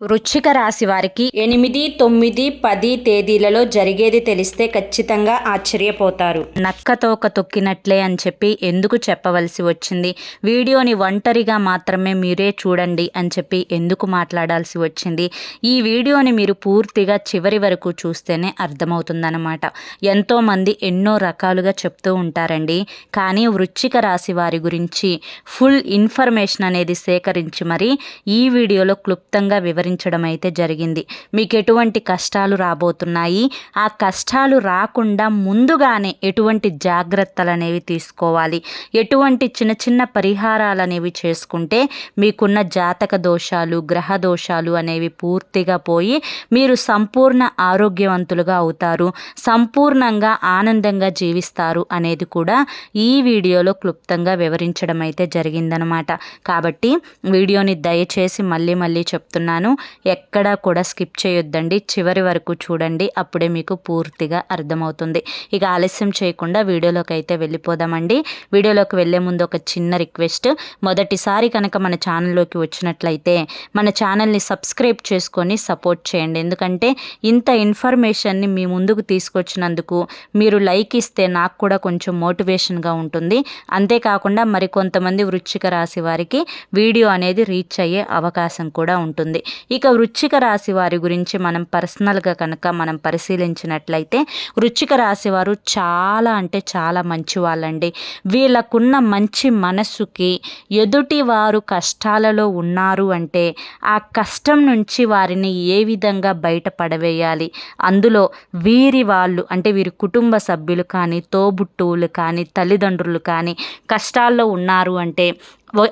వృశ్చిక రాశి వారికి ఎనిమిది తొమ్మిది పది తేదీలలో జరిగేది తెలిస్తే ఖచ్చితంగా ఆశ్చర్యపోతారు. నక్కతోక తొక్కినట్లే అని చెప్పి ఎందుకు చెప్పవలసి వచ్చింది? వీడియోని ఒంటరిగా మాత్రమే మీరే చూడండి అని చెప్పి ఎందుకు మాట్లాడాల్సి వచ్చింది? ఈ వీడియోని మీరు పూర్తిగా చివరి వరకు చూస్తేనే అర్థమవుతుందన్నమాట. ఎంతోమంది ఎన్నో రకాలుగా చెప్తూ ఉంటారండి. కానీ వృశ్చిక రాశి వారి గురించి ఫుల్ ఇన్ఫర్మేషన్ అనేది సేకరించి మరి ఈ వీడియోలో క్లుప్తంగా వివరి వివరించడం అయితే జరిగింది. మీకు ఎటువంటి కష్టాలు రాబోతున్నాయి? ఆ కష్టాలు రాకుండా ముందుగానే ఎటువంటి జాగ్రత్తలు అనేవి తీసుకోవాలి. ఎటువంటి చిన్న చిన్న పరిహారాలు అనేవి చేసుకుంటే మీకున్న జాతక దోషాలు గ్రహ దోషాలు అనేవి పూర్తిగా పోయి మీరు సంపూర్ణ ఆరోగ్యవంతులుగా అవుతారు. సంపూర్ణంగా ఆనందంగా జీవిస్తారు అనేది కూడా ఈ వీడియోలో క్లుప్తంగా వివరించడం అయితే జరిగిందనమాట. కాబట్టి వీడియోని దయచేసి మళ్ళీ మళ్ళీ చెప్తున్నాను. ఎక్కడా కూడా స్కిప్ చేయొద్దండి. చివరి వరకు చూడండి. అప్పుడే మీకు పూర్తిగా అర్థమవుతుంది. ఇక ఆలస్యం చేయకుండా వీడియోలోకి అయితే వెళ్ళిపోదామండి. వీడియోలోకి వెళ్ళే ముందు ఒక చిన్న రిక్వెస్ట్. మొదటిసారి కనుక మన ఛానల్లోకి వచ్చినట్లయితే మన ఛానల్ని సబ్స్క్రైబ్ చేసుకొని సపోర్ట్ చేయండి. ఎందుకంటే ఇంత ఇన్ఫర్మేషన్ని మీ ముందుకు తీసుకొచ్చినందుకు మీరు లైక్ ఇస్తే నాకు కూడా కొంచెం మోటివేషన్గా ఉంటుంది. అంతేకాకుండా మరి కొంతమంది వృచ్చిక రాశి వారికి వీడియో అనేది రీచ్ అయ్యే అవకాశం కూడా ఉంటుంది. ఇక వృచ్చిక రాశి వారి గురించి మనం పర్సనల్గా కనుక మనం పరిశీలించినట్లయితే వృచ్చిక రాశి వారు చాలా అంటే చాలా మంచి వాళ్ళండి వీళ్ళకున్న మంచి మనస్సుకి ఎదుటి వారు కష్టాలలో ఉన్నారు అంటే ఆ కష్టం నుంచి వారిని ఏ విధంగా బయటపడవేయాలి అందులో వీరి వాళ్ళు అంటే వీరి కుటుంబ సభ్యులు కానీ తోబుట్టువులు కానీ తల్లిదండ్రులు కానీ కష్టాల్లో ఉన్నారు అంటే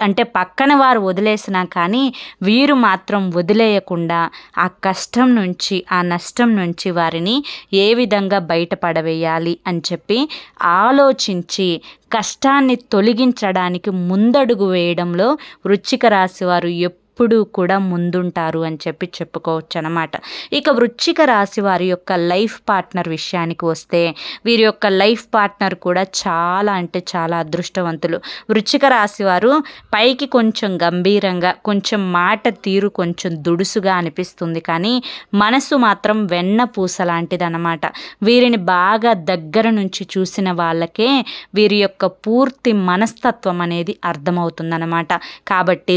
అంటే పక్కన వారు వదిలేసినా కానీ వీరు మాత్రం వదిలేయకుండా ఆ కష్టం నుంచి ఆ నష్టం నుంచి వారిని ఏ విధంగా బయటపడవేయాలి అని చెప్పి ఆలోచించి కష్టాన్ని తొలగించడానికి ముందడుగు వేయడంలో వృచ్చిక రాశి వారు ఎప్పుడు కూడా ముందుంటారు అని చెప్పి చెప్పుకోవచ్చు అనమాట ఇక వృచ్చిక రాశి వారి యొక్క లైఫ్ పార్ట్నర్ విషయానికి వస్తే వీరి యొక్క లైఫ్ పార్ట్నర్ కూడా చాలా అంటే చాలా అదృష్టవంతులు. వృచ్చిక రాశి వారు పైకి కొంచెం గంభీరంగా కొంచెం మాట తీరు కొంచెం దుడుసుగా అనిపిస్తుంది కానీ మనసు మాత్రం వెన్న పూస లాంటిది అనమాట వీరిని బాగా దగ్గర నుంచి చూసిన వాళ్ళకే వీరి యొక్క పూర్తి మనస్తత్వం అనేది అర్థమవుతుందన్నమాట. కాబట్టి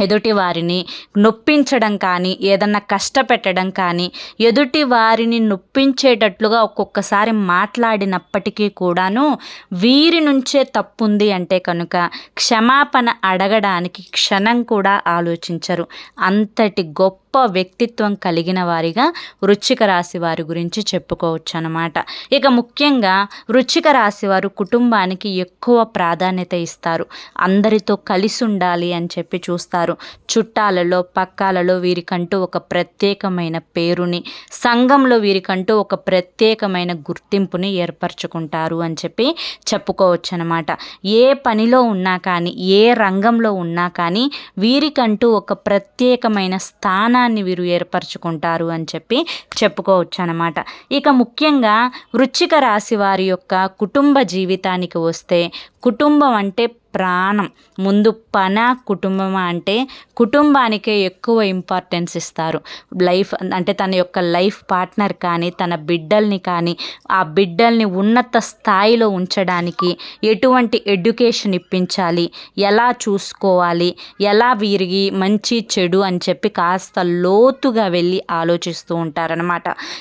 ఎదుటి వారిని నొప్పించడం కానీ ఏదన్నా కష్టపెట్టడం కానీ ఎదుటి వారిని నొప్పించేటట్లుగా ఒక్కొక్కసారి మాట్లాడినప్పటికీ కూడాను వీరి నుంచే తప్పుంది అంటే కనుక క్షమాపణ అడగడానికి క్షణం కూడా ఆలోచించరు. అంతటి గొప్ప గొప్ప వ్యక్తిత్వం కలిగిన వారిగా వృచ్చిక రాశి వారి గురించి చెప్పుకోవచ్చు అనమాట ఇక ముఖ్యంగా వృచ్చిక రాశి వారు కుటుంబానికి ఎక్కువ ప్రాధాన్యత ఇస్తారు. అందరితో కలిసి ఉండాలి అని చెప్పి చూస్తారు. చుట్టాలలో పక్కాలలో వీరికంటూ ఒక ప్రత్యేకమైన పేరుని సంఘంలో వీరికంటూ ఒక ప్రత్యేకమైన గుర్తింపుని ఏర్పరచుకుంటారు అని చెప్పి చెప్పుకోవచ్చు అనమాట ఏ పనిలో ఉన్నా కానీ ఏ రంగంలో ఉన్నా కానీ వీరికంటూ ఒక ప్రత్యేకమైన స్థానాన్ని వీరు ఏర్పరచుకుంటారు అని చెప్పి చెప్పుకోవచ్చు అనమాట ఇక ముఖ్యంగా వృచ్చిక రాశి వారి యొక్క కుటుంబ జీవితానికి వస్తే కుటుంబం అంటే ప్రాణం. ముందు పన కుటుంబం అంటే కుటుంబానికే ఎక్కువ ఇంపార్టెన్స్ ఇస్తారు. లైఫ్ అంటే తన యొక్క లైఫ్ పార్ట్నర్ కానీ తన బిడ్డల్ని కానీ ఆ బిడ్డల్ని ఉన్నత స్థాయిలో ఉంచడానికి ఎటువంటి ఎడ్యుకేషన్ ఇప్పించాలి? ఎలా చూసుకోవాలి? ఎలా వీరికి మంచి చెడు అని చెప్పి కాస్త లోతుగా వెళ్ళి ఆలోచిస్తూ ఉంటారనమాట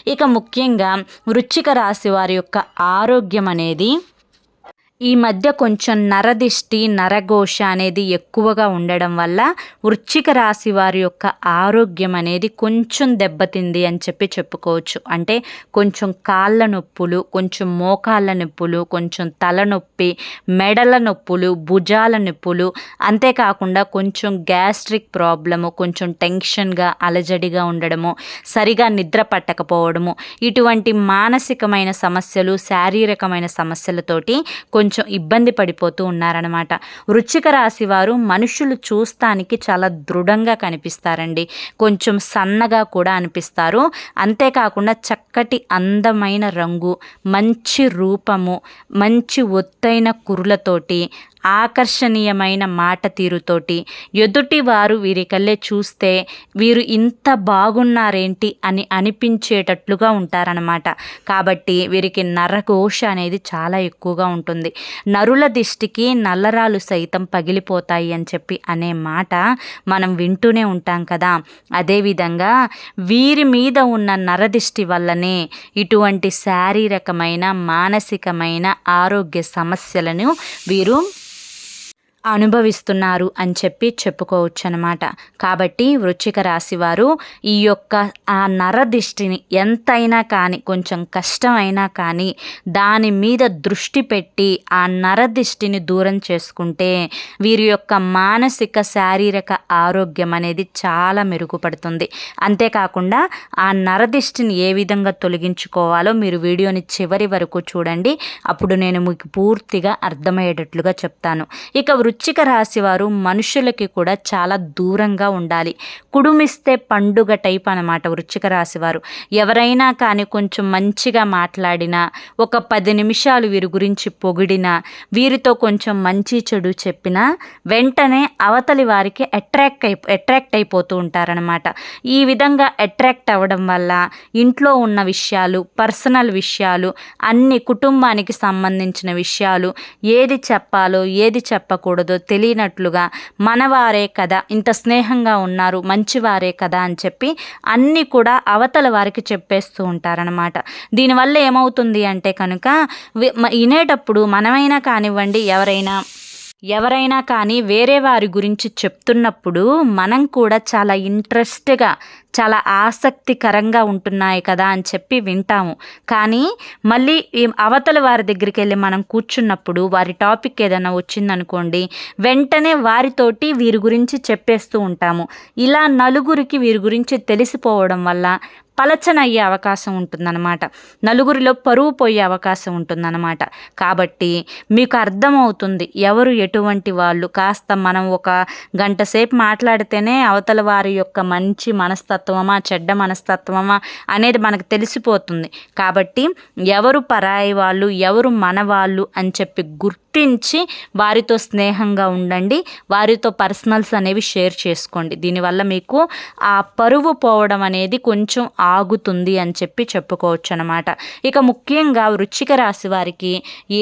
ఇక ముఖ్యంగా వృచ్చిక రాశి వారి యొక్క ఆరోగ్యం అనేది ఈ మధ్య కొంచెం నరదిష్టి నరఘోష అనేది ఎక్కువగా ఉండడం వల్ల వృచ్చిక రాశి వారి యొక్క ఆరోగ్యం అనేది కొంచెం దెబ్బతింది అని చెప్పి చెప్పుకోవచ్చు. అంటే కొంచెం కాళ్ళ నొప్పులు కొంచెం మోకాళ్ళ నొప్పులు కొంచెం తలనొప్పి మెడల నొప్పులు భుజాల నొప్పులు అంతేకాకుండా కొంచెం గ్యాస్ట్రిక్ ప్రాబ్లము కొంచెం టెన్షన్గా అలజడిగా ఉండడము సరిగా నిద్ర పట్టకపోవడము ఇటువంటి మానసికమైన సమస్యలు శారీరకమైన సమస్యలతోటి కొంచెం కొంచెం ఇబ్బంది పడిపోతూ ఉన్నారనమాట వృచ్చిక రాశి వారు మనుషులు చూస్తానికి చాలా దృఢంగా కనిపిస్తారండి. కొంచెం సన్నగా కూడా అనిపిస్తారు. అంతేకాకుండా చక్కటి అందమైన రంగు మంచి రూపము మంచి ఒత్తైన కురులతోటి ఆకర్షణీయమైన మాట తీరుతోటి ఎదుటి వారు వీరికల్లే చూస్తే వీరు ఇంత బాగున్నారేంటి అని అనిపించేటట్లుగా ఉంటారనమాట కాబట్టి వీరికి నరఘోష అనేది చాలా ఎక్కువగా ఉంటుంది. నరుల దిష్టికి నల్లరాలు సైతం పగిలిపోతాయి అని చెప్పి అనే మాట మనం వింటూనే ఉంటాం కదా. అదేవిధంగా వీరి మీద ఉన్న నరదిష్టి వల్లనే ఇటువంటి శారీరకమైన మానసికమైన ఆరోగ్య సమస్యలను వీరు అనుభవిస్తున్నారు అని చెప్పి చెప్పుకోవచ్చు అనమాట కాబట్టి వృచ్చిక రాశి వారు ఈ యొక్క ఆ నరదిష్టిని ఎంతైనా కానీ కొంచెం కష్టమైనా కానీ దాని మీద దృష్టి పెట్టి ఆ నరదిష్టిని దూరం చేసుకుంటే వీరి యొక్క మానసిక శారీరక ఆరోగ్యం అనేది చాలా మెరుగుపడుతుంది. అంతేకాకుండా ఆ నరదిష్టిని ఏ విధంగా తొలగించుకోవాలో మీరు వీడియోని చివరి వరకు చూడండి. అప్పుడు నేను మీకు పూర్తిగా అర్థమయ్యేటట్లుగా చెప్తాను. ఇక వృ వృచ్చిక రాశి వారు మనుషులకి కూడా చాలా దూరంగా ఉండాలి. కుడుమిస్తే పండుగ టైప్ అనమాట వృచ్చిక రాశి వారు ఎవరైనా కానీ కొంచెం మంచిగా మాట్లాడినా ఒక పది నిమిషాలు వీరి గురించి పొగిడినా వీరితో కొంచెం మంచి చెడు చెప్పినా వెంటనే అవతలి వారికి అట్రాక్ట్ అయి అట్రాక్ట్ అయిపోతూ ఉంటారనమాట ఈ విధంగా అట్రాక్ట్ అవ్వడం వల్ల ఇంట్లో ఉన్న విషయాలు పర్సనల్ విషయాలు అన్ని కుటుంబానికి సంబంధించిన విషయాలు ఏది చెప్పాలో ఏది చెప్పకూడదు తెలియనట్లుగా మనవారే కదా ఇంత స్నేహంగా ఉన్నారు మంచివారే కదా అని చెప్పి అన్నీ కూడా అవతల వారికి చెప్పేస్తూ ఉంటారనమాట దీనివల్ల ఏమవుతుంది అంటే కనుక వినేటప్పుడు మనమైనా కానివ్వండి ఎవరైనా ఎవరైనా కానీ వేరే వారి గురించి చెప్తున్నప్పుడు మనం కూడా చాలా ఇంట్రెస్ట్గా చాలా ఆసక్తికరంగా ఉంటున్నాయి కదా అని చెప్పి వింటాము. కానీ మళ్ళీ అవతల వారి దగ్గరికి వెళ్ళి మనం కూర్చున్నప్పుడు వారి టాపిక్ ఏదైనా వచ్చిందనుకోండి వెంటనే వారితోటి వీరి గురించి చెప్పేస్తూ ఉంటాము. ఇలా నలుగురికి వీరి గురించి తెలిసిపోవడం వల్ల పలచన అయ్యే అవకాశం ఉంటుందన్నమాట. నలుగురిలో పరువు పోయే అవకాశం ఉంటుందన్నమాట. కాబట్టి మీకు అర్థమవుతుంది ఎవరు ఎటువంటి వాళ్ళు. కాస్త మనం ఒక గంట సేపు మాట్లాడితేనే అవతల వారి యొక్క మంచి మనస్తత్వమా చెడ్డ మనస్తత్వమా అనేది మనకు తెలిసిపోతుంది. కాబట్టి ఎవరు పరాయి వాళ్ళు ఎవరు మన వాళ్ళు అని చెప్పి గుర్తించి వారితో స్నేహంగా ఉండండి. వారితో పర్సనల్స్ అనేవి షేర్ చేసుకోండి. దీనివల్ల మీకు ఆ పరువు పోవడం అనేది కొంచెం ఆగుతుంది అని చెప్పి చెప్పుకోవచ్చు అనమాట ఇక ముఖ్యంగా వృచ్చిక రాశి వారికి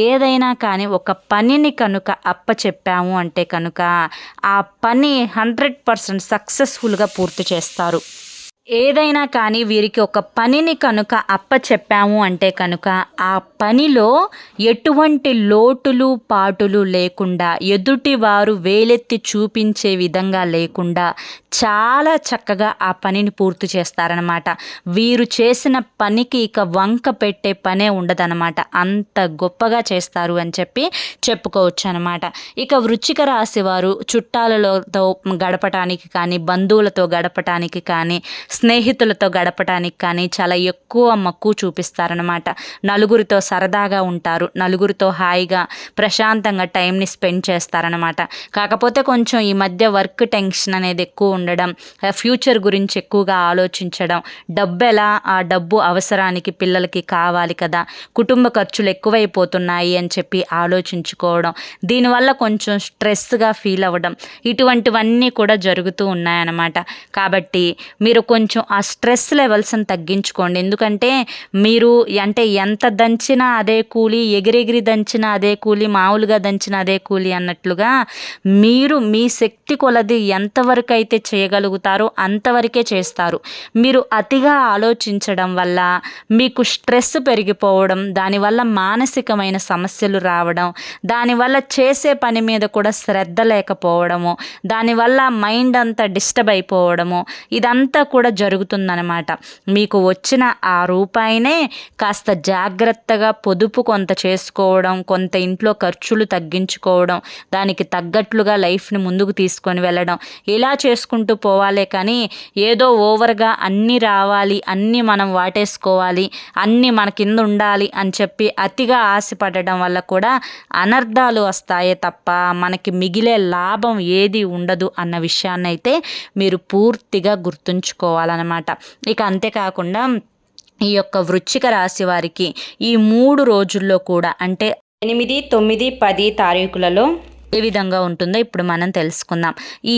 ఏదైనా కానీ ఒక పనిని కనుక అప్పచెప్పాము అంటే కనుక ఆ పని హండ్రెడ్ పర్సెంట్ సక్సెస్ఫుల్గా పూర్తి చేస్తారు. ఏదైనా కానీ వీరికి ఒక పనిని కనుక అప్ప చెప్పాము అంటే కనుక ఆ పనిలో ఎటువంటి లోటులు పాటులు లేకుండా ఎదుటి వారు వేలెత్తి చూపించే విధంగా లేకుండా చాలా చక్కగా ఆ పనిని పూర్తి చేస్తారనమాట వీరు చేసిన పనికి ఇక వంక పెట్టే పనే ఉండదనమాట అంత గొప్పగా చేస్తారు అని చెప్పి చెప్పుకోవచ్చు అనమాట ఇక వృచ్చిక రాశి వారు చుట్టాలతో గడపటానికి కానీ బంధువులతో గడపటానికి కానీ స్నేహితులతో గడపటానికి కానీ చాలా ఎక్కువ మక్కువ చూపిస్తారనమాట నలుగురితో సరదాగా ఉంటారు. నలుగురితో హాయిగా ప్రశాంతంగా టైంని స్పెండ్ చేస్తారనమాట కాకపోతే కొంచెం ఈ మధ్య వర్క్ టెన్షన్ అనేది ఎక్కువ ఉండడం ఫ్యూచర్ గురించి ఎక్కువగా ఆలోచించడం డబ్బు ఎలా ఆ డబ్బు అవసరానికి పిల్లలకి కావాలి కదా కుటుంబ ఖర్చులు ఎక్కువైపోతున్నాయి అని చెప్పి ఆలోచించుకోవడం దీనివల్ల కొంచెం స్ట్రెస్గా ఫీల్ అవ్వడం ఇటువంటివన్నీ కూడా జరుగుతూ ఉన్నాయన్నమాట. కాబట్టి మీరు కొంచెం కొంచెం ఆ స్ట్రెస్ లెవెల్స్ని తగ్గించుకోండి. ఎందుకంటే మీరు అంటే ఎంత దంచినా అదే కూలి ఎగిరెగిరి దంచినా అదే కూలి మామూలుగా దంచిన అదే కూలి అన్నట్లుగా మీరు మీ శక్తి కొలది ఎంతవరకు అయితే చేయగలుగుతారో అంతవరకే చేస్తారు. మీరు అతిగా ఆలోచించడం వల్ల మీకు స్ట్రెస్ పెరిగిపోవడం దానివల్ల మానసికమైన సమస్యలు రావడం దానివల్ల చేసే పని మీద కూడా శ్రద్ధ లేకపోవడము దానివల్ల మైండ్ అంతా డిస్టర్బ్ అయిపోవడము ఇదంతా కూడా జరుగుతుందనమాట మీకు వచ్చిన ఆ రూపాయినే కాస్త జాగ్రత్తగా పొదుపు కొంత చేసుకోవడం కొంత ఇంట్లో ఖర్చులు తగ్గించుకోవడం దానికి తగ్గట్లుగా లైఫ్ని ముందుకు తీసుకొని వెళ్ళడం. ఇలా చేసుకుంటూ పోవాలే కానీ ఏదో ఓవర్గా అన్నీ రావాలి అన్నీ మనం వాటేసుకోవాలి అన్నీ మన కింద ఉండాలి అని చెప్పి అతిగా ఆశపడడం వల్ల కూడా అనర్థాలు వస్తాయే తప్ప మనకి మిగిలే లాభం ఏది ఉండదు అన్న విషయాన్నైతే మీరు పూర్తిగా గుర్తుంచుకోవాలి. చేసుకోవాలన్నమాట. ఇక అంతేకాకుండా ఈ యొక్క వృచ్చిక రాశి వారికి ఈ మూడు రోజుల్లో కూడా అంటే ఎనిమిది తొమ్మిది పది తారీఖులలో ఏ విధంగా ఉంటుందో ఇప్పుడు మనం తెలుసుకుందాం. ఈ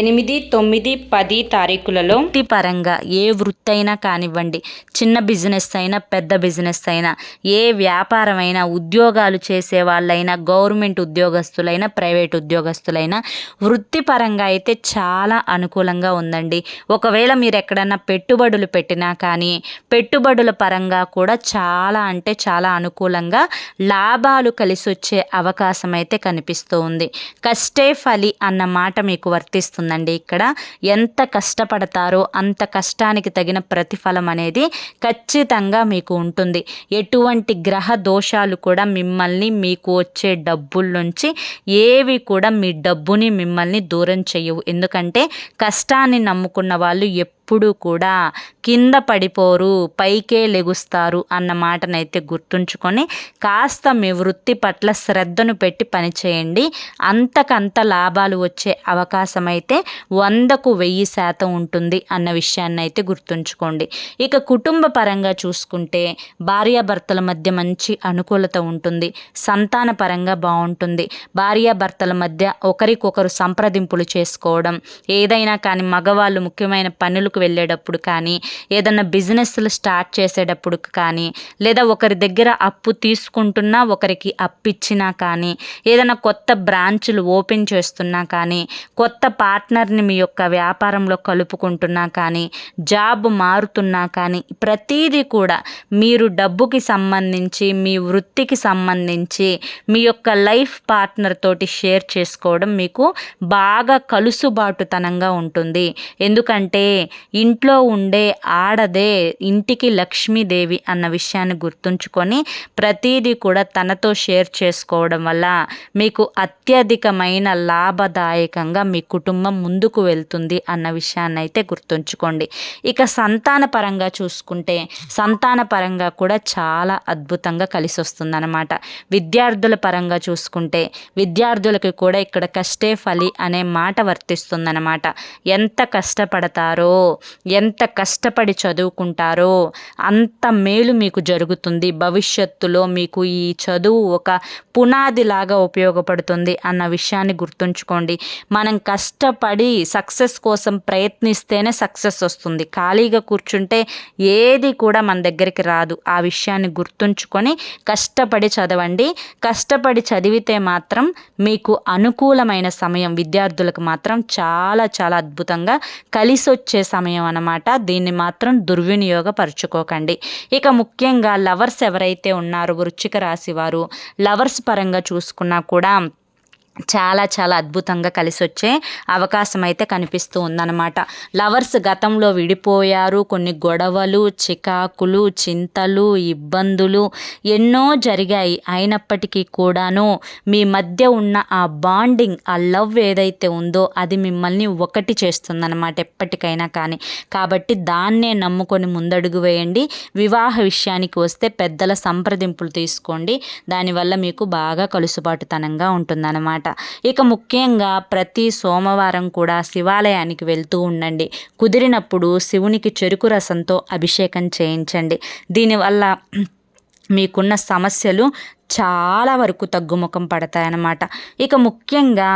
ఎనిమిది తొమ్మిది పది తారీఖులలో వృత్తిపరంగా ఏ వృత్తి అయినా కానివ్వండి చిన్న బిజినెస్ అయినా పెద్ద బిజినెస్ అయినా ఏ వ్యాపారమైనా ఉద్యోగాలు చేసే వాళ్ళైనా గవర్నమెంట్ ఉద్యోగస్తులైనా ప్రైవేట్ ఉద్యోగస్తులైనా వృత్తిపరంగా అయితే చాలా అనుకూలంగా ఉందండి. ఒకవేళ మీరు ఎక్కడన్నా పెట్టుబడులు పెట్టినా కానీ పెట్టుబడుల పరంగా కూడా చాలా అంటే చాలా అనుకూలంగా లాభాలు కలిసి వచ్చే అవకాశం అయితే కనిపిస్తూ ఉంది. కష్టే ఫలి అన్న మాట మీకు వర్తిస్తుంది. వస్తుందండి ఇక్కడ. ఎంత కష్టపడతారో అంత కష్టానికి తగిన ప్రతిఫలం అనేది ఖచ్చితంగా మీకు ఉంటుంది. ఎటువంటి గ్రహ దోషాలు కూడా మిమ్మల్ని మీకు వచ్చే డబ్బుల నుంచి ఏవి కూడా మీ డబ్బుని మిమ్మల్ని దూరం చేయవు. ఎందుకంటే కష్టాన్ని నమ్ముకున్న వాళ్ళు ఎప్పుడు కూడా కింద పడిపోరు పైకే లెగుస్తారు అన్న మాటనైతే గుర్తుంచుకొని కాస్త మీ వృత్తి పట్ల శ్రద్ధను పెట్టి పనిచేయండి. అంతకంత లాభాలు వచ్చే అవకాశం అయితే అయితే వందకు వెయ్యి శాతం ఉంటుంది అన్న విషయాన్ని అయితే గుర్తుంచుకోండి. ఇక కుటుంబ పరంగా చూసుకుంటే భార్యాభర్తల మధ్య మంచి అనుకూలత ఉంటుంది. సంతాన పరంగా బాగుంటుంది. భార్యాభర్తల మధ్య ఒకరికొకరు సంప్రదింపులు చేసుకోవడం ఏదైనా కానీ మగవాళ్ళు ముఖ్యమైన పనులకు వెళ్ళేటప్పుడు కానీ ఏదన్నా బిజినెస్లు స్టార్ట్ చేసేటప్పుడు కానీ లేదా ఒకరి దగ్గర అప్పు తీసుకుంటున్నా ఒకరికి అప్పిచ్చినా కానీ ఏదైనా కొత్త బ్రాంచులు ఓపెన్ చేస్తున్నా కానీ కొత్త పార్ట్నర్ని మీ యొక్క వ్యాపారంలో కలుపుకుంటున్నా కానీ జాబ్ మారుతున్నా కానీ ప్రతీది కూడా మీరు డబ్బుకి సంబంధించి మీ వృత్తికి సంబంధించి మీ యొక్క లైఫ్ పార్ట్నర్ తోటి షేర్ చేసుకోవడం మీకు బాగా కలుసుబాటుతనంగా ఉంటుంది. ఎందుకంటే ఇంట్లో ఉండే ఆడదే ఇంటికి లక్ష్మీదేవి అన్న విషయాన్ని గుర్తుంచుకొని ప్రతీది కూడా తనతో షేర్ చేసుకోవడం వల్ల మీకు అత్యధికమైన లాభదాయకంగా మీ కుటుంబం ముందుకు వెళ్తుంది అన్న విషయాన్ని అయితే గుర్తుంచుకోండి. ఇక సంతాన పరంగా చూసుకుంటే సంతాన పరంగా కూడా చాలా అద్భుతంగా కలిసి వస్తుందన్నమాట విద్యార్థుల పరంగా చూసుకుంటే విద్యార్థులకి కూడా ఇక్కడ కష్టే ఫలి అనే మాట వర్తిస్తుందన్నమాట. ఎంత కష్టపడతారో ఎంత కష్టపడి చదువుకుంటారో అంత మేలు మీకు జరుగుతుంది. భవిష్యత్తులో మీకు ఈ చదువు ఒక పునాదిలాగా ఉపయోగపడుతుంది అన్న విషయాన్ని గుర్తుంచుకోండి. మనం కష్ట కష్టపడి సక్సెస్ కోసం ప్రయత్నిస్తేనే సక్సెస్ వస్తుంది. ఖాళీగా కూర్చుంటే ఏది కూడా మన దగ్గరికి రాదు. ఆ విషయాన్ని గుర్తుంచుకొని కష్టపడి చదవండి. కష్టపడి చదివితే మాత్రం మీకు అనుకూలమైన సమయం విద్యార్థులకు మాత్రం చాలా చాలా అద్భుతంగా కలిసి వచ్చే సమయం అన్నమాట. దీన్ని మాత్రం దుర్వినియోగపరచుకోకండి. ఇక ముఖ్యంగా లవర్స్ ఎవరైతే ఉన్నారో వృచ్చిక రాశి వారు లవర్స్ పరంగా చూసుకున్నా కూడా చాలా చాలా అద్భుతంగా కలిసి వచ్చే అవకాశం అయితే కనిపిస్తూ ఉందన్నమాట. లవర్స్ గతంలో విడిపోయారు. కొన్ని గొడవలు చికాకులు చింతలు ఇబ్బందులు ఎన్నో జరిగాయి. అయినప్పటికీ కూడాను మీ మధ్య ఉన్న ఆ బాండింగ్ ఆ లవ్ ఏదైతే ఉందో అది మిమ్మల్ని ఒకటి చేస్తుందన్నమాట ఎప్పటికైనా కానీ. కాబట్టి దాన్నే నమ్ముకొని ముందడుగు వేయండి. వివాహ విషయానికి వస్తే పెద్దల సంప్రదింపులు తీసుకోండి. దానివల్ల మీకు బాగా కలుసుబాటుతనంగా ఉంటుందన్నమాట. ఇక ముఖ్యంగా ప్రతి సోమవారం కూడా శివాలయానికి వెళ్తూ ఉండండి. కుదిరినప్పుడు శివునికి చెరుకు రసంతో అభిషేకం చేయించండి. దీనివల్ల మీకున్న సమస్యలు చాలా వరకు తగ్గుముఖం పడతాయన్నమాట. ఇక ముఖ్యంగా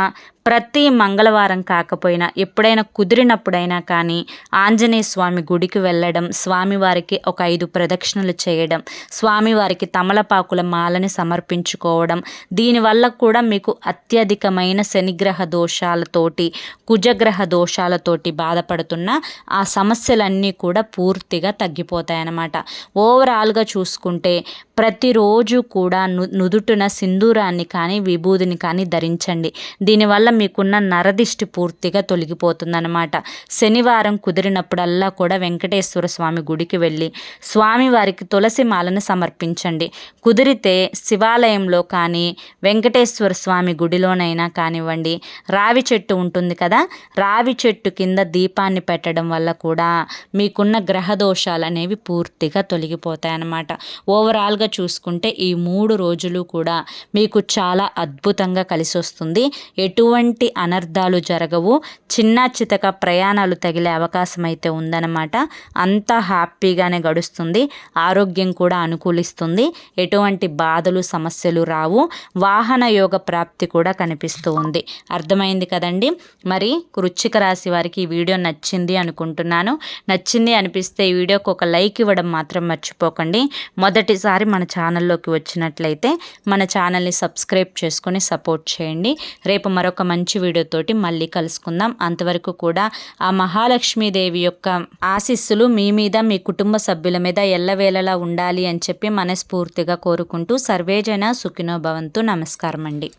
ప్రతి మంగళవారం కాకపోయినా ఎప్పుడైనా కుదిరినప్పుడైనా కానీ ఆంజనేయ స్వామి గుడికి వెళ్ళడం స్వామివారికి ఒక ఐదు ప్రదక్షిణలు చేయడం స్వామివారికి తమలపాకుల మాలని సమర్పించుకోవడం దీనివల్ల కూడా మీకు అత్యధికమైన శనిగ్రహ దోషాలతోటి కుజగ్రహ దోషాలతోటి బాధపడుతున్న ఆ సమస్యలన్నీ కూడా పూర్తిగా తగ్గిపోతాయన్నమాట. ఓవరాల్గా చూసుకుంటే ప్రతిరోజు కూడా నుదుటున సింధూరాన్ని కానీ విభూదిని కానీ ధరించండి. దీనివల్ల మీకున్న నరదిష్టి పూర్తిగా తొలగిపోతుందన్నమాట. శనివారం కుదిరినప్పుడల్లా కూడా వెంకటేశ్వర స్వామి గుడికి వెళ్ళి స్వామివారికి తులసి మాలను సమర్పించండి. కుదిరితే శివాలయంలో కానీ వెంకటేశ్వర స్వామి గుడిలోనైనా కానివ్వండి. రావి చెట్టు ఉంటుంది కదా రావి చెట్టు కింద దీపాన్ని పెట్టడం వల్ల కూడా మీకున్న గ్రహ దోషాలు అనేవి పూర్తిగా తొలగిపోతాయి అన్నమాట ఓవరాల్గా చూసుకుంటే ఈ మూడు రోజులు కూడా మీకు చాలా అద్భుతంగా కలిసి వస్తుంది ఎటువంటి అనర్థాలు జరగవు. చిన్న చితక ప్రయాణాలు తగిలే అవకాశం అయితే ఉందన్నమాట. అంతా హ్యాపీగానే గడుస్తుంది. ఆరోగ్యం కూడా అనుకూలిస్తుంది. ఎటువంటి బాధలు సమస్యలు రావు. వాహన యోగ ప్రాప్తి కూడా కనిపిస్తూ ఉంది. అర్థమైంది కదండి? మరి వృచ్చిక రాశి వారికి ఈ వీడియో నచ్చింది అనుకుంటున్నాను. నచ్చింది అనిపిస్తే ఈ వీడియోకి ఒక లైక్ ఇవ్వడం మాత్రం మర్చిపోకండి. మొదటిసారి మన ఛానల్లోకి వచ్చినట్లయితే మన ఛానల్ని సబ్స్క్రైబ్ చేసుకొని సపోర్ట్ చేయండి. రేపు మరొక మంచి వీడియోతోటి మళ్ళీ కలుసుకుందాం. అంతవరకు కూడా ఆ మహాలక్ష్మీదేవి యొక్క ఆశీస్సులు మీ మీద మీ కుటుంబ సభ్యుల మీద ఎల్లవేళలా ఉండాలి అని చెప్పి మనస్ఫూర్తిగా కోరుకుంటూ సర్వేజన సుఖినో భవంతు. నమస్కారం అండి